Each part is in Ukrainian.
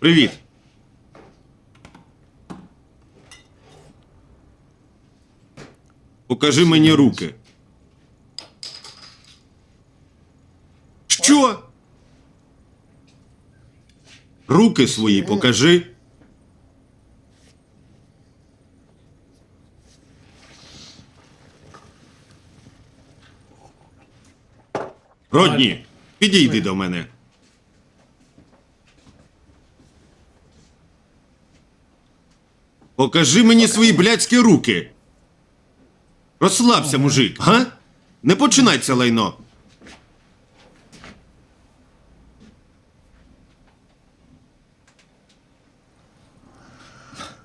Привіт. Покажи мені руки. Що? Руки свої покажи. Родні, підійди до мене. Покажи мені свої блядські руки. Розслабся, мужик, га? Не починай це лайно.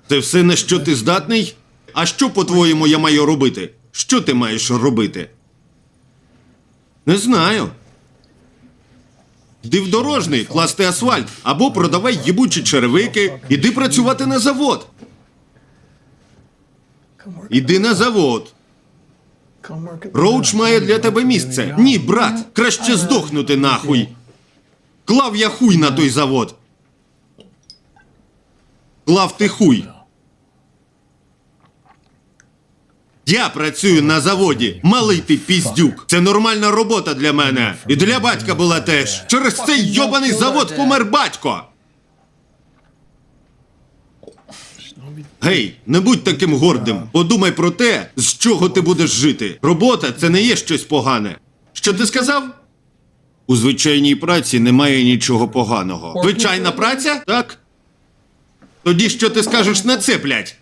Це все на що ти здатний? А що, по-твоєму, я маю робити? Що ти маєш робити? Не знаю. Йди в дорожний, класти асфальт, або продавай їбучі черевики, іди працювати на завод. Іди на завод. Роуч має для тебе місце. Ні, брат, краще здохнути нахуй. Клав я хуй на той завод. Клав ти хуй. Я працюю на заводі. Малий ти піздюк. Це нормальна робота для мене. І для батька була теж. Через цей йобаний завод помер батько. Гей, не будь таким гордим. Подумай про те, з чого ти будеш жити. Робота це не є щось погане. Що ти сказав? У звичайній праці немає нічого поганого. Звичайна праця? Так. Тоді що ти скажеш на це, блядь?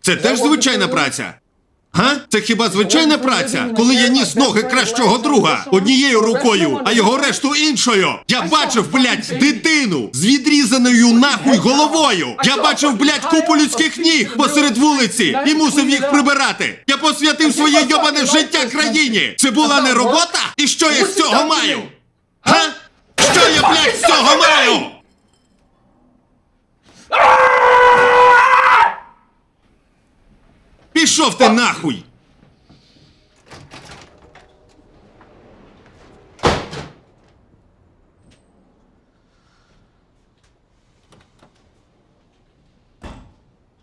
Це теж звичайна праця. Га? Це хіба звичайна праця? Коли я ніс ноги кращого друга однією рукою, а його решту іншою. Я бачив, блядь, дитину з відрізаною нахуй головою. Я бачив, блядь, купу людських ніг посеред вулиці і мусив їх прибирати. Я посвятив своє йобане життя країні. Це була не робота? І що я з цього маю? Га? Що я, блядь, з цього маю? Пішов ти нахуй!